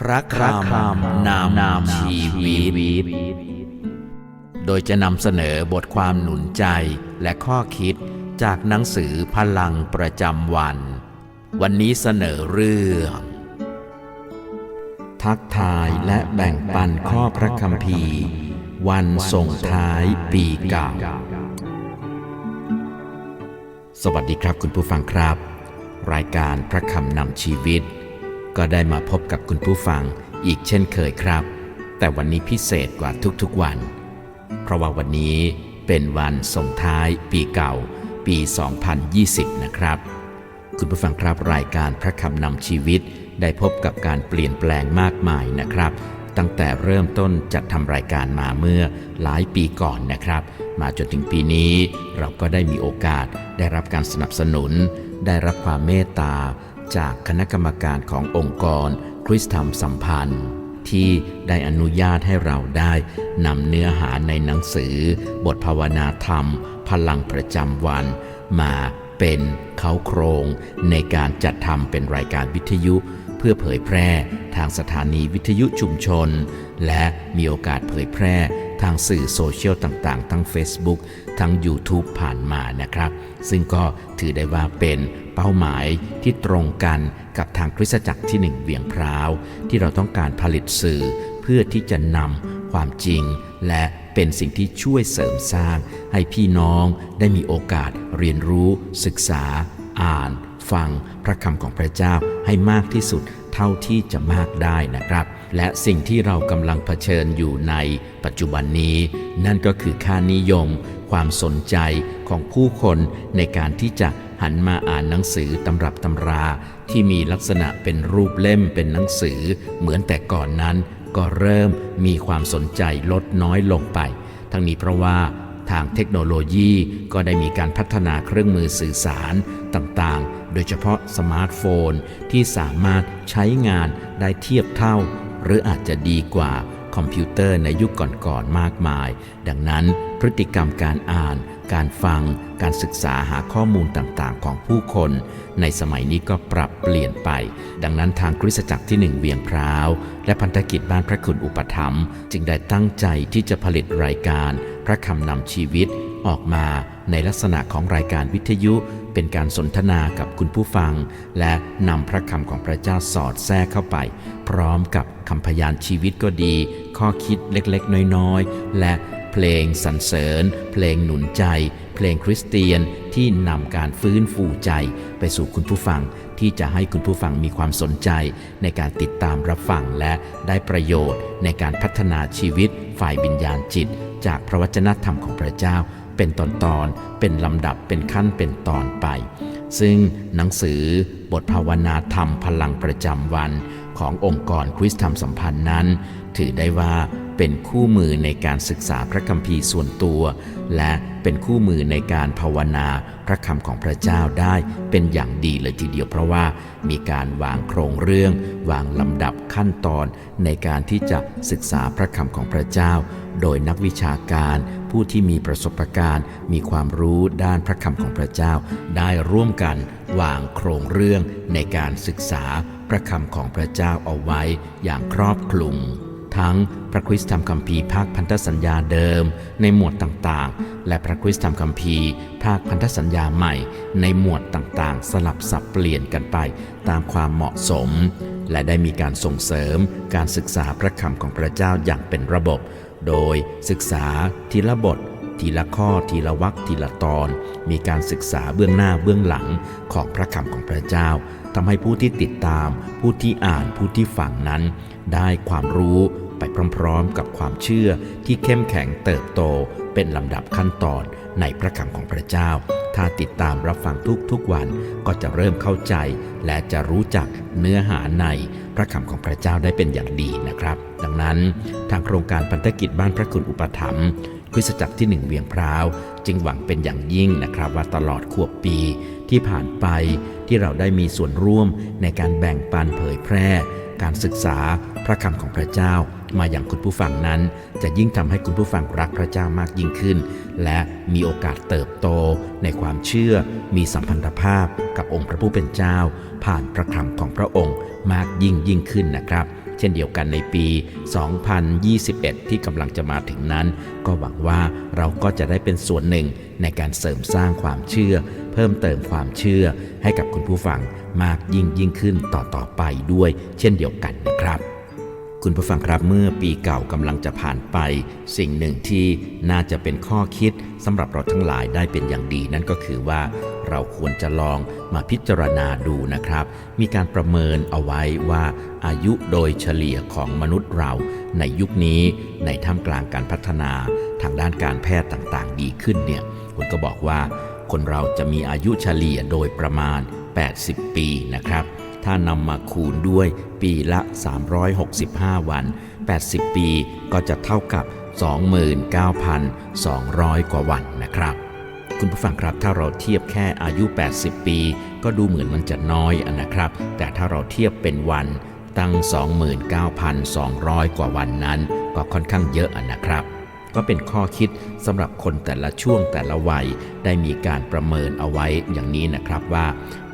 พระคำนำนำชีวิต โดยจะนำเสนอบทความหนุนใจและข้อคิดจากหนังสือพลังประจำวัน วันนี้เสนอเรื่อง ทักทายและแบ่งปันข้อพระคัมภีร์วันส่งท้ายปีเก่า สวัสดีครับคุณผู้ฟังครับ รายการพระคำนำชีวิต ก็ได้มาพบกับคุณผู้ฟังอีกเช่นเคยครับ แต่วันนี้พิเศษกว่าทุกๆวัน เพราะว่าวันนี้เป็นวันส่งท้ายปีเก่าปี 2020 นะครับ คุณผู้ฟังครับรายการพระคำนำชีวิตได้พบกับการเปลี่ยนแปลงมากมายนะครับ ตั้งแต่เริ่มต้นจัดทำรายการมาเมื่อหลายปีก่อนนะครับ มาจนถึงปีนี้เราก็ได้มีโอกาสได้รับการสนับสนุน ได้รับความเมตตา จากคณะกรรมการขององค์กร คริสธรรมสัมพันธ์ ที่ได้อนุญาตให้เราได้นำเนื้อหาในหนังสือ บทภาวนาธรรม พลังประจำวัน มาเป็นเขาโครงในการจัดทำเป็นรายการวิทยุ เพื่อเผยแพร่ทางสถานีวิทยุชุมชน และมีโอกาสเผยแพร่ทางสื่อโซเชียลต่างๆ ทั้ง Facebook ทั้ง YouTube ผ่านมานะครับ ซึ่งก็ถือได้ว่าเป็น เป้าหมายที่ตรงกันกับทางคริสตจักรที่หนึ่งเวียงพร้าว ที่เราต้องการผลิตสื่อเพื่อที่จะนำความจริง และเป็นสิ่งที่ช่วยเสริมสร้าง ให้พี่น้องได้มีโอกาสเรียนรู้ ศึกษา อ่าน ฟังพระคำของพระเจ้าให้มากที่สุดเท่าที่จะมากได้นะครับ และสิ่งที่เรากำลังเผชิญอยู่ในปัจจุบันนี้ นั่นก็คือค่านิยม ความสนใจของผู้คนในการที่จะ หันมาอ่านหนังสือตำรับตำราที่มีลักษณะเป็นรูปเล่มเป็นหนังสือ เหมือนแต่ก่อนนั้นก็เริ่มมีความสนใจลดน้อยลงไป ทั้งนี้เพราะว่าทางเทคโนโลยีก็ได้มีการพัฒนาเครื่องมือสื่อสารต่างๆ โดยเฉพาะสมาร์ทโฟน ที่สามารถใช้งานได้เทียบเท่า หรืออาจจะดีกว่าคอมพิวเตอร์ในยุคก่อนๆมากมาย ดังนั้นพฤติกรรมการอ่าน การฟัง การศึกษาหาข้อมูลต่างๆ ของผู้คน ในสมัยนี้ก็ปรับเปลี่ยนไป ดังนั้นทางคริสตจักรที่หนึ่งเวียงพร้าว และพันธกิจบ้านพระคุณอุปถัมภ์จึงได้ตั้งใจที่จะผลิตรายการ พระคำนำชีวิตออกมาในลักษณะของรายการวิทยุเป็นการสนทนากับคุณผู้ฟัง และนำพระคำของพระเจ้าสอดแทรกเข้าไป พร้อมกับคำพยานชีวิตก็ดี ข้อคิดเล็กๆ น้อยๆ และ เพลงสรรเสริญ เพลงหนุนใจ เพลงคริสเตียนที่นำการฟื้นฟูใจไปสู่คุณผู้ฟังที่จะให้คุณผู้ฟังมีความสนใจ ในการติดตามรับฟังและได้ประโยชน์ ในการพัฒนาชีวิต ฝ่ายวิญญาณจิต จากพระวจนะธรรมของพระเจ้า เป็นตอนตอนๆเป็นลำดับเป็นขั้นเป็นตอนไป ซึ่งหนังสือบทภาวนาธรรมพลังประจำวันขององค์กรคริสตธรรมสัมพันธ์นั้น ถือได้ว่า เป็นคู่มือในการศึกษาพระคัมภีร์ส่วนตัว และเป็นคู่มือในการภาวนาพระคำของพระเจ้าได้เป็นอย่างดีเลยทีเดียวเพราะว่ามีการวางโครงเรื่อง วางลำดับขั้นตอนในการที่จะศึกษาพระคำของพระเจ้า โดยนักวิชาการ ผู้ที่มีประสบการณ์ มีความรู้ด้านพระคำของพระเจ้า ได้ร่วมกันวางโครงเรื่องในการศึกษาพระคำของพระเจ้าเอาไว้อย่างครอบคลุม ทั้งพระคริสตธรรมคัมภีร์ภาคพันธสัญญาเดิม ในหมวดต่างๆ และพระคริสตธรรมคัมภีร์ภาคพันธสัญญาใหม่ ในหมวดต่างๆ สลับสับเปลี่ยนกันไปตามความเหมาะสม และได้มีการส่งเสริมการศึกษาพระคำของพระเจ้าอย่างเป็นระบบ โดยศึกษาทีละบททีละข้อทีละวรรคทีละตอน มีการศึกษาเบื้องหน้าเบื้องหลังของพระคำของพระเจ้าทำให้ผู้ที่ติดตาม ผู้ที่อ่านผู้ที่ฟังนั้นได้ความรู้ไปพร้อมๆ กับความเชื่อที่เข้มแข็งเติบโตเป็นลำดับขั้นตอนในพระคำของพระเจ้า ถ้าติดตามรับฟังทุกๆวันก็จะเริ่มเข้าใจ และจะรู้จักเนื้อหาในพระคำของพระเจ้าได้เป็นอย่างดีนะครับ ดังนั้นทางโครงการพันธกิจบ้านพระคุณอุปถัมภ์คริสตจักรที่หนึ่งเวียงพร้าว จึงหวังเป็นอย่างยิ่งนะครับ ว่าตลอดขวบปีที่ผ่านไปที่เราได้มีส่วนร่วมในการแบ่งปันเผยแพร่ การศึกษาพระคำของพระเจ้ามาอย่างคุณผู้ฟังนั้น จะยิ่งทำให้คุณผู้ฟังรักพระเจ้ามากยิ่งขึ้น และมีโอกาสเติบโตในความเชื่อ มีสัมพันธภาพกับองค์พระผู้เป็นเจ้า ผ่านพระคำของพระองค์มากยิ่งยิ่งขึ้นนะครับ เช่นเดียวกันในปี 2021 ที่กำลังจะมาถึงนั้น ก็หวังว่าเราก็จะได้เป็นส่วนหนึ่งในการเสริมสร้างความเชื่อ พิ่มเติมความเชื่อให้กับคุณผู้ฟังมากยิ่งยิ่งขึ้นต่อต่อไปด้วย เช่นเดียวกันนะครับ คุณผู้ฟังครับเมื่อปีเก่ากำลังจะผ่านไป สิ่งหนึ่งที่น่าจะเป็นข้อคิดสำหรับเราทั้งหลายได้เป็นอย่างดี นั่นก็คือว่าเราควรจะลองมาพิจารณาดูนะครับ มีการประเมินเอาไว้ว่าอายุโดยเฉลี่ยของมนุษย์เราในยุคนี้ในท่ามกลางการพัฒนาทางด้านการแพทย์ต่างๆ ดีขึ้นเนี่ยคุณก็บอกว่า คนเราจะมีอายุเฉลี่ยโดยประมาณ 80 ปีนะครับ ถ้านำมาคูณด้วยปีละ 365 วัน 80 ปีก็จะเท่ากับ 29,200 กว่าวันนะครับ คุณผู้ฟังครับถ้าเราเทียบแค่อายุ 80 ปี ก็ดูเหมือนมันจะน้อยนะครับ แต่ถ้าเราเทียบเป็นวันตั้ง 29,200 กว่าวันนั้น ก็ค่อนข้างเยอะนะครับ ก็เป็นข้อคิดสำหรับคนแต่ละช่วงแต่ละวัย ได้มีการประเมินเอาไว้อย่างนี้นะครับว่า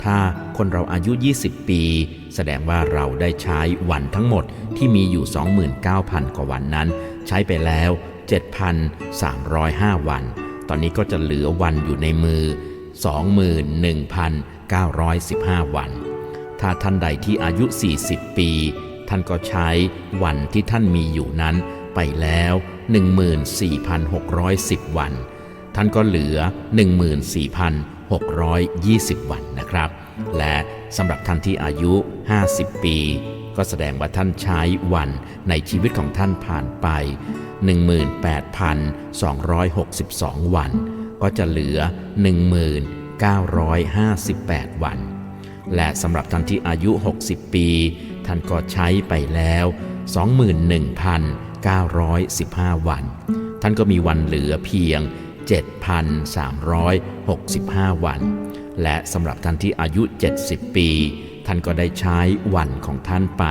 ถ้าคนเราอายุ 20 ปี แสดงว่าเราได้ใช้วันทั้งหมดที่มีอยู่ 29,000 กว่าวันนั้น ใช้ไปแล้ว 7,305 วัน ตอนนี้ก็จะเหลือวันอยู่ในมือ 21,915 วัน ถ้าท่านใดที่อายุ 40 ปี ท่านก็ใช้วันที่ท่านมีอยู่นั้นไปแล้ว 14,610 วัน ท่านก็เหลือ 14,620 วันนะครับ และสำหรับท่านที่อายุ 50 ปี ก็แสดงว่าท่านใช้วันในชีวิตของท่านผ่านไป 18,262 วัน ก็จะเหลือ 1958 วัน และสำหรับท่านที่อายุ 60 ปี ท่านก็ใช้ไปแล้ว 21,000 915 วัน ท่านก็มีวันเหลือเพียง 7,365 วัน และสำหรับท่านที่อายุ 70 ปี ท่านก็ได้ใช้วันของท่านไป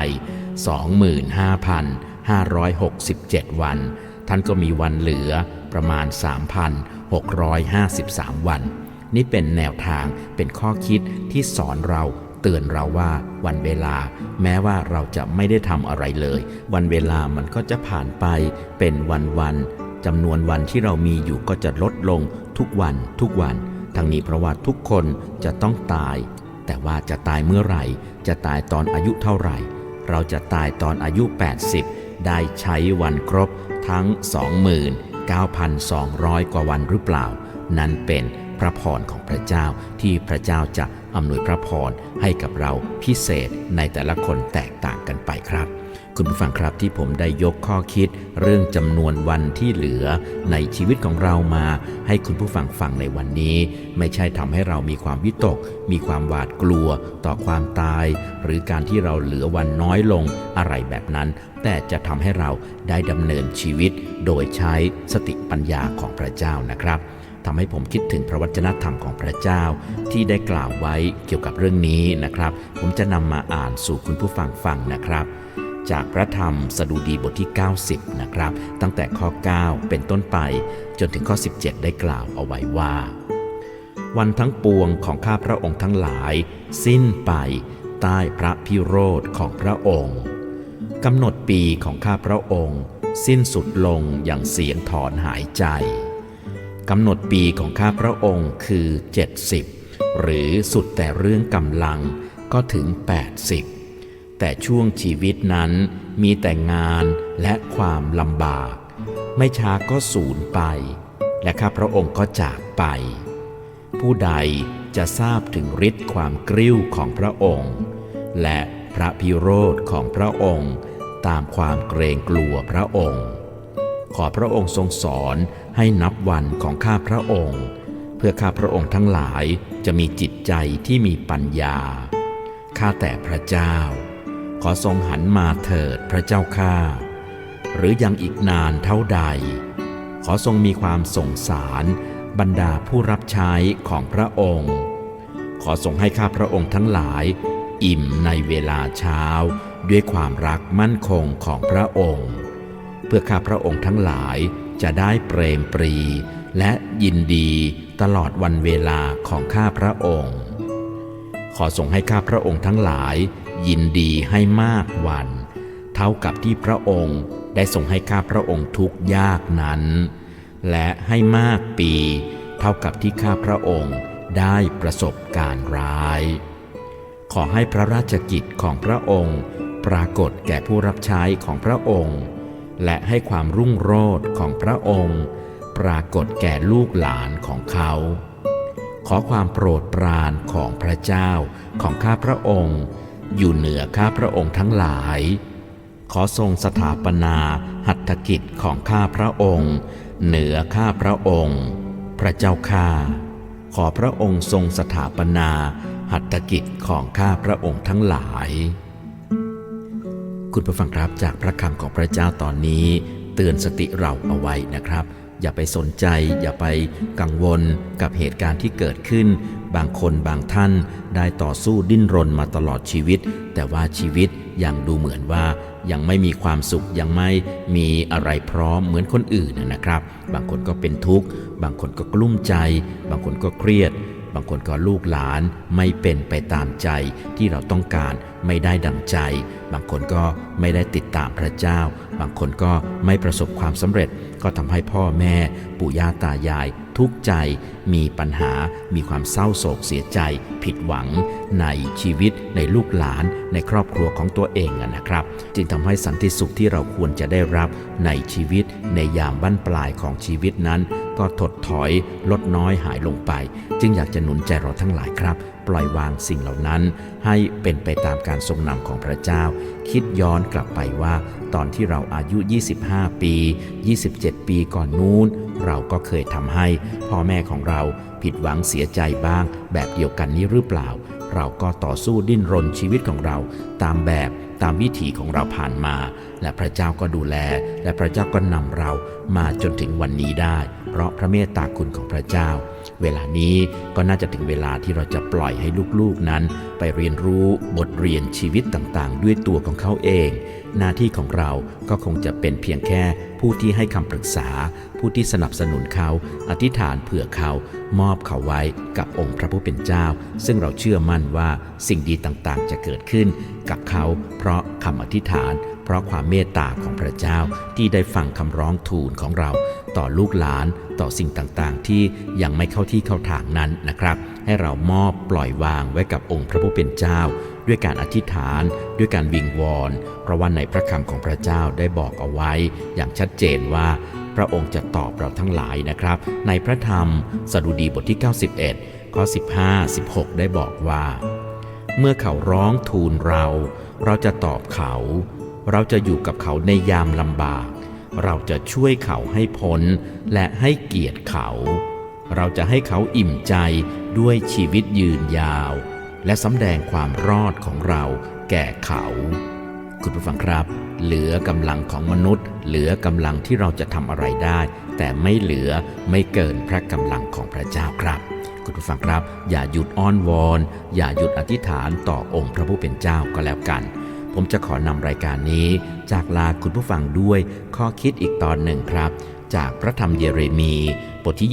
25,567 วัน ท่านก็มีวันเหลือประมาณ 3,653 วัน นี่เป็นแนวทางเป็นข้อคิดที่สอนเรา เตือนเราว่าวันเวลา แม้ว่าเราจะไม่ได้ทำอะไรเลย วันเวลามันก็จะผ่านไปเป็นวันๆจำนวนวันที่เรามีอยู่ก็จะลดลงทุกวันทุกวันทั้งนี้เพราะว่าทุกคนจะต้องตาย แต่ว่าจะตายเมื่อไหร่ จะตายตอนอายุเท่าไหร่ เราจะตายตอนอายุ 80 ได้ใช้วันครบทั้ง 29,200 กว่าวันหรือเปล่า นั่นเป็น พระพรของพระเจ้าที่พระเจ้าจะอำนวยพระพรให้กับเราพิเศษในแต่ละคนแตกต่างกันไปครับคุณผู้ฟังครับที่ผมได้ยกข้อคิดเรื่องจำนวนวันที่เหลือในชีวิตของเรามา ให้คุณผู้ฟังฟังในวันนี้ ไม่ใช่ทำให้เรามีความวิตก มีความหวาดกลัวต่อความตาย หรือการที่เราเหลือวันน้อยลงอะไรแบบนั้น แต่จะทำให้เราได้ดำเนินชีวิตโดยใช้สติปัญญาของพระเจ้านะครับ ทำให้ผมคิดถึงพระวจนะธรรมของพระเจ้า ที่ได้กล่าวไว้เกี่ยวกับเรื่องนี้นะครับ ผมจะนำมาอ่านสู่คุณผู้ฟังฟังนะครับ จากพระธรรมสดุดีบทที่ 90 นะครับ ตั้งแต่ข้อ 9 เป็นต้นไป จนถึงข้อ 17 ได้กล่าวเอาไว้ว่า วันทั้งปวงของข้าพระองค์ทั้งหลาย สิ้นไป ใต้พระพิโรธของพระองค์กำหนดปีของข้าพระองค์ สิ้นสุดลงอย่างเสียงถอนหายใจ กำหนดปีของข้าพระองค์คือ 70 หรือสุดแต่เรื่องกำลังก็ถึง 80 แต่ช่วงชีวิตนั้นมีแต่งานและความลำบาก ไม่ช้าก็สูญไป และข้าพระองค์ก็จากไป ผู้ใดจะทราบถึงฤทธิ์ความกริ้วของพระองค์ และพระพิโรธของพระองค์ ตามความเกรงกลัวพระองค์ ขอพระองค์ทรงสอน ให้นับวันของข้าพระองค์ เพื่อข้าพระองค์ทั้งหลายจะมีจิตใจที่มีปัญญา ข้าแต่พระเจ้า ขอทรงหันมาเถิดพระเจ้าข้า หรือยังอีกนานเท่าใด ขอทรงมีความสงสารบรรดาผู้รับใช้ของพระองค์ ขอทรงให้ข้าพระองค์ทั้งหลาย อิ่มในเวลาเช้าด้วยความรักมั่นคงของพระองค์ เพื่อข้าพระองค์ทั้งหลาย จะได้เปรมปรี และยินดีตลอดวันเวลาของข้าพระองค์ ขอทรงให้ข้าพระองค์ทั้งหลาย ยินดีให้มากวัน เท่ากับที่พระองค์ได้ทรงให้ข้าพระองค์ทุกยากนั้น และให้มากปี เท่ากับที่ข้าพระองค์ได้ประสบการร้าย ขอให้พระราชกิจของพระองค์ ปรากฏแก่ผู้รับใช้ของพระองค์ และให้ความรุ่งโรจน์ของพระองค์ ปรากฏแก่ลูกหลานของเขา ขอความโปรดปรานของพระเจ้าของข้าพระองค์ อยู่เหนือข้าพระองค์ทั้งหลาย ขอทรงสถาปนาหัตถกิจของข้าพระองค์ เหนือข้าพระองค์ พระเจ้าข้าขอพระองค์ทรงสถาปนาหัตถกิจของข้าพระองค์ทั้งหลาย คุณผู้ฟังครับจากพระคำของพระเจ้าตอนนี้ เตือนสติเราเอาไว้นะครับ อย่าไปสนใจ อย่าไปกังวลกับเหตุการณ์ที่เกิดขึ้น บางคนบางท่านได้ต่อสู้ดิ้นรนมาตลอดชีวิต แต่ว่าชีวิตยังดูเหมือนว่ายังไม่มีความสุขยังไม่มีอะไรพร้อมเหมือนคนอื่นนะครับ บางคนก็เป็นทุกข์ บางคนก็กลุ้มใจ บางคนก็เครียด บางคนก็ลูกหลานไม่เป็นไปตามใจที่เราต้องการ ไม่ได้ดังใจ บางคนก็ไม่ได้ติดตามพระเจ้า บางคนก็ไม่ประสบความสำเร็จ ก็ทำให้พ่อแม่ ปู่ย่าตายาย ทุกข์ใจ มีปัญหา มีความเศร้าโศกเสียใจ ผิดหวัง ในชีวิต ในลูกหลาน ในครอบครัวของตัวเองนะครับ จึงทำให้สันติสุขที่เราควรจะได้รับในชีวิต ในยามบั้นปลายของชีวิตนั้น ก็ถดถอยลดน้อยหายลงไป จึงอยากจะหนุนใจเราทั้งหลายครับ ปล่อยวางสิ่งเหล่านั้น ให้เป็นไปตามการทรงนำของพระเจ้า คิดย้อนกลับไปว่า ตอนที่เราอายุ 25 ปี 27 ปีก่อนนู้น เราก็เคยทำให้พ่อแม่ของเราผิดหวังเสียใจบ้าง แบบเดียวกันนี้หรือเปล่า เราก็ต่อสู้ดิ้นรนชีวิตของเราตามแบบตามวิถีของเราผ่านมา และพระเจ้าก็ดูแล และพระเจ้าก็นำเรามาจนถึงวันนี้ได้ เพราะพระเมตตาคุณของพระเจ้า เวลานี้ก็น่าจะถึงเวลาที่เราจะปล่อยให้ลูกๆนั้น ไปเรียนรู้บทเรียนชีวิตต่างๆ ด้วยตัวของเขาเอง หน้าที่ของเราก็คงจะเป็นเพียงแค่ผู้ที่ให้คำปรึกษา ผู้ที่สนับสนุนเขา อธิษฐานเผื่อเขา มอบเขาไว้กับองค์พระผู้เป็นเจ้า ซึ่งเราเชื่อมั่นว่าสิ่งดีต่างๆ จะเกิดขึ้นกับเขา เพราะคำอธิษฐาน เพราะความเมตตาของพระเจ้าที่ได้ฟังคำร้องทูลของเรา ต่อลูกหลานต่อสิ่งต่างๆ ที่ยังไม่เข้าที่เข้าทางนั้นนะครับ ให้เรามอบปล่อยวางไว้กับองค์พระผู้เป็นเจ้า ด้วยการอธิษฐาน ด้วยการวิงวอน เพราะว่าในพระคำของพระเจ้าได้บอกเอาไว้ อย่างชัดเจนว่าพระองค์จะตอบเราทั้งหลายนะครับ ในพระธรรมสดุดีบทที่ 91 ข้อ 15 16 ได้บอกว่า เมื่อเขาร้องทูลเรา เราจะตอบเขา เราจะอยู่กับเขาในยามลำบาก เราจะช่วยเขาให้พ้นและให้เกียรติเขา เราจะให้เขาอิ่มใจด้วยชีวิตยืนยาว และสำแดงความรอดของเราแก่เขา คุณผู้ฟังครับ เหลือกำลังของมนุษย์ เหลือกำลังที่เราจะทำอะไรได้ แต่ไม่เหลือไม่เกินพระกำลังของพระเจ้าครับคุณผู้ฟังครับ อย่าหยุดอ้อนวอน อย่าหยุดอธิษฐานต่อองค์พระผู้เป็นเจ้าก็แล้วกัน ผมจะขอนำรายการนี้ จากลาคุณผู้ฟังด้วยข้อคิดอีกตอนหนึ่งครับ จากพระธรรมเยเรมีบทที่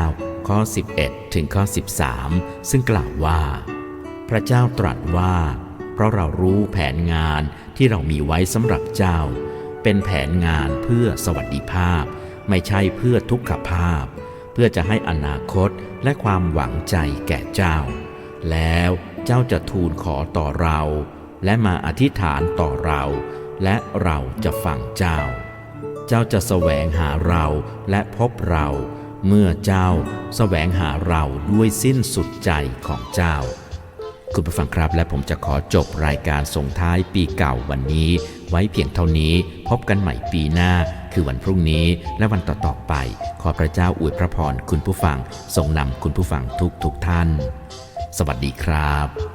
29 ข้อ 11 ถึงข้อ 13 ซึ่งกล่าวว่า พระเจ้าตรัสว่า เพราะเรารู้แผนงานที่เรามีไว้สำหรับเจ้า เป็นแผนงานเพื่อสวัสดิภาพ ไม่ใช่เพื่อทุกขภาพ เพื่อจะให้อนาคตและความหวังใจแก่เจ้า แล้วเจ้าจะทูลขอต่อเรา และมาอธิษฐานต่อเรา และเราจะฟังเจ้า เจ้าจะแสวงหาเราและพบเรา เมื่อเจ้าแสวงหาเราด้วยสิ้นสุดใจของเจ้า คุณผู้ฟังครับและผมจะขอจบรายการส่งท้ายปีเก่าวันนี้ ไว้เพียงเท่านี้พบกันใหม่ปีหน้าคือวันพรุ่งนี้และวันต่อๆไป ขอพระเจ้าอวยพระพรคุณผู้ฟังทรงนำคุณผู้ฟังทุกทุกๆท่าน สวัสดีครับ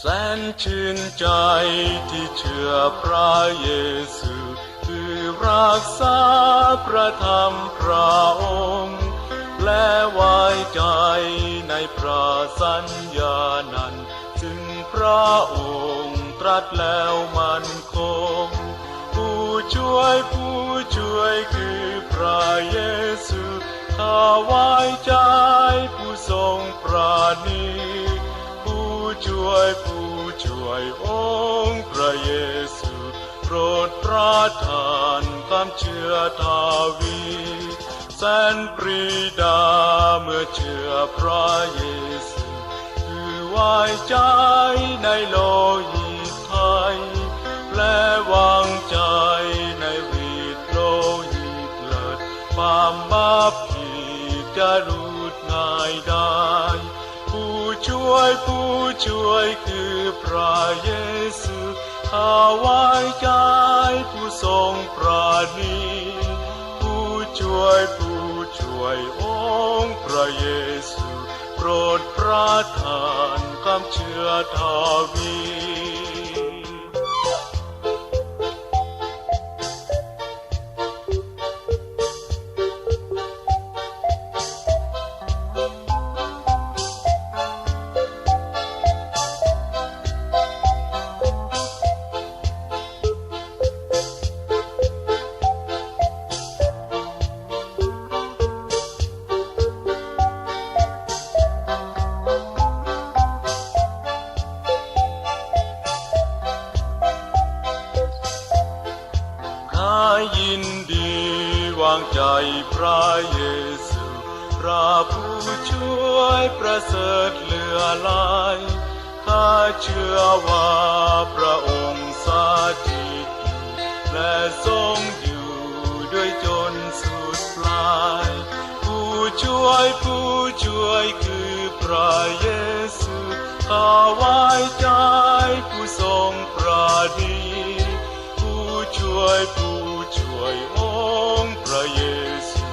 แสนชื่นใจที่เชื่อพระเยซูคือรักษาพระธรรมพระองค์ และไว้ใจในพระสัญญานั้นจึงพระองค์ตรัสแล้วมันคง ผู้ช่วยผู้ช่วยคือพระเยซูถ้าไว้ใจผู้ทรงปราณี ช่วยผู้ช่วยองค์พระเยซูโปรดประทานความเชื่อทาวีแสนปรีดาเมื่อเชื่อพระเยซูคือไว้ใจในโลหิตไทยและวางใจในวีดโลหิตเลิศความบาปผิดจะรูดง่ายได้ ช่วยผู้ช่วยคือพระเยซูถ้าไว้ใจผู้ทรงปราณีผู้ช่วยผู้ช่วยองค์พระเยซูโปรดประทานความเชื่อทาวีางใจพระเยซูพระผู้ช่วยประเสริฐเหลือหลายข้าเชื่อว่าพระองค์สถิตอยู่และทรงอยู่ด้วยจนสุดปลาย ผู้ช่วยผู้ช่วยคือพระเยซูข้าไว้ใจผู้ทรงปราณี ช่วยผู้ช่วยองค์พระเยซู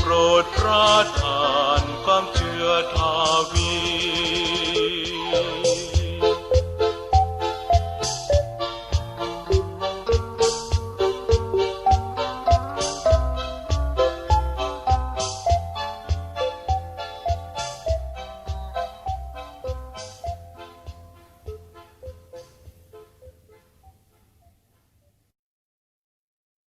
โปรดประทานความเชื่อทาวี